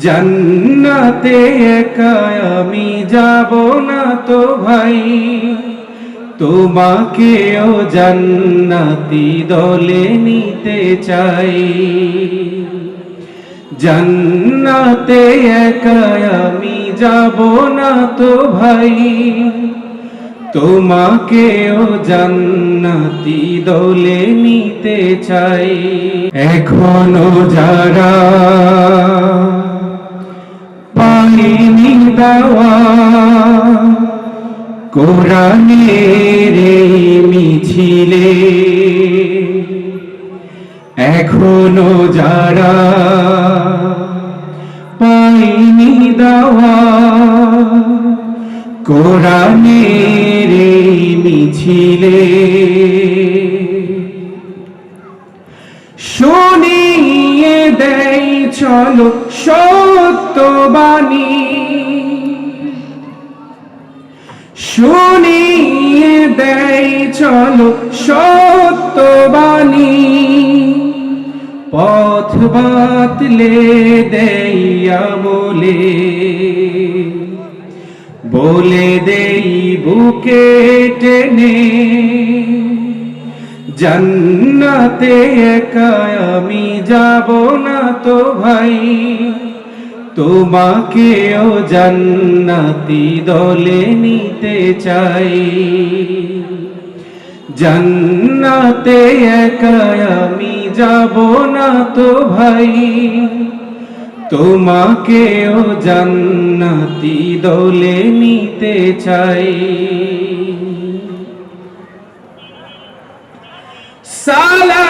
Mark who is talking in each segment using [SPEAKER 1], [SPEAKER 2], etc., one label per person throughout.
[SPEAKER 1] জান্নাতে একা আমি যাব না তো ভাই। তোমাকেও জান্নাতি দলে নিতে চাই। জান্নাতে একা আমি যাব না তো ভাই। তোমাকেও জান্নাতি দলে নিতে চাই। এখনও যারা পাইনি দাওয়া। কোরআনের মিছিলে এখনও যারা পাইনি দাওয়া কোরআনের মিছিলে শুনিয়ে দেয় চলো সত্যবাণী। শুনিয়ে দেয় চলো সত্যবাণী। পথ বাতলে দেয় আমলে, বলে দেই বুকে টেনে। জান্নাতে একা আমি যাব না তো ভাই। তোমাকেও জান্নাতি দলে নিতে চাই। জান্নাতে একা আমি যাব না তো ভাই। তোমাকেও জান্নাতি দলে নিতে চাই।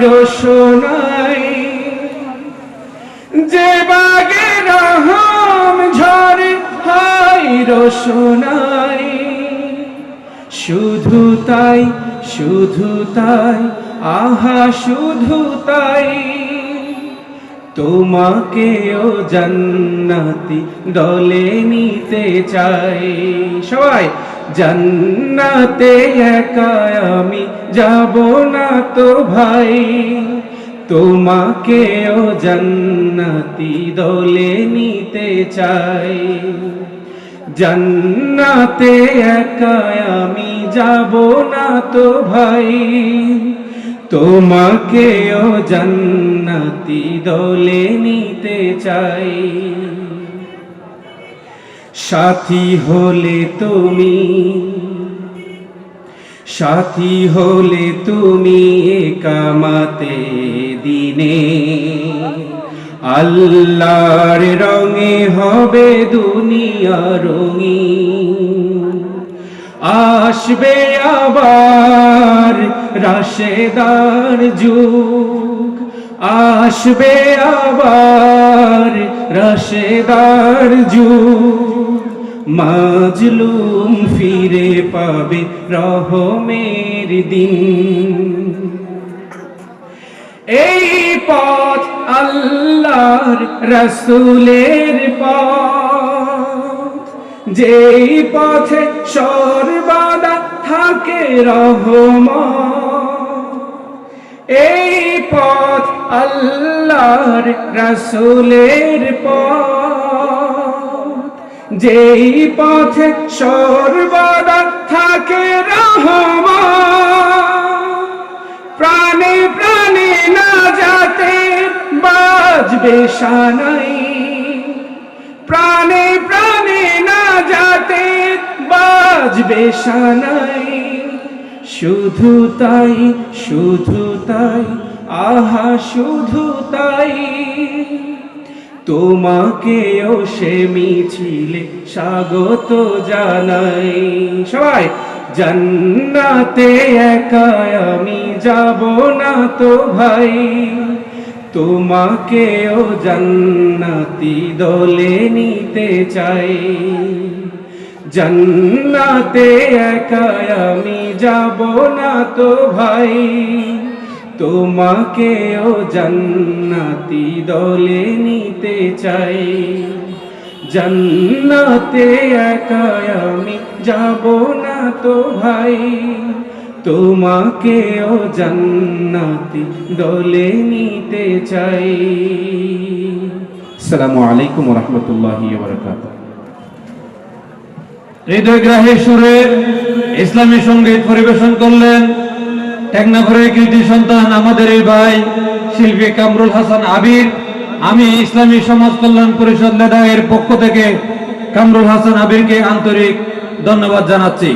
[SPEAKER 1] রোশনাই যে বাগে রহম ঝরে হাই রোশনাই শুধু তাই শুধু তাই, আহা, শুধু তাই। তোমাকেও জান্নাতি দলে নিতে চাই। সবাই জান্নাতে একা আমি যাব না তো ভাই। তোমাকেও জান্নাতি দলে নিতে চাই। জান্নাতে একা আমি যাব না তো ভাই। তোমাকেও জান্নাতি দলে নিতে চাই। সাথী হলে তুমি, সাথী হলে তুমি কামাতে দিনে। আল্লাহর রঙে হবে দুনিয়া রঙিন। আসবে আবার রাশেদার যুগ। আসবে আবার রাশেদার যুগ। মাজলুম ফিরে পাবে রহমের দিন। এই পথ আল্লাহর রসুলের পথ। যেই পথে সর্বদা থাকে রহম এই পথ আল্লাহর রসুলের পথ। যেই পথে সর্বদা থাকে রহমা প্রাণে প্রাণে না যাতে বাজবে সানাই, প্রাণে প্রাণে না যাতে বাজবে সানাই। শুধু তাই শুধু তাই, আহা, শুধু তাই। তোমাকেও সে মিছিলে স্বাগত জানাই। সবাই, জান্নাতে একা আমি যাব না তো ভাই। তোমাকেও জান্নাতি দলে নিতে চাই। জান্নাতে একা আমি যাব না তো ভাই। তোমাকেও জান্নাতি দলে নিতে চাই। জান্নাতে একা আমি যাব না তো ভাই। তোমাকেও জান্নাতি দলে নিতে চাই। আসসালামু আলাইকুম রহমতুল্লাহি বারাকাতুহু
[SPEAKER 2] হৃদয়গ্রাহী সুরে ইসলামী সংগীত পরিবেশন করলেন টেকনাফরের কৃতি সন্তান আমাদের এই ভাই, শিল্পী কামরুল হাসান আবির। আমি ইসলামী সমাজ কল্যাণ পরিষদ পক্ষ থেকে কামরুল হাসান আবিরকে আন্তরিক ধন্যবাদ জানাচ্ছি।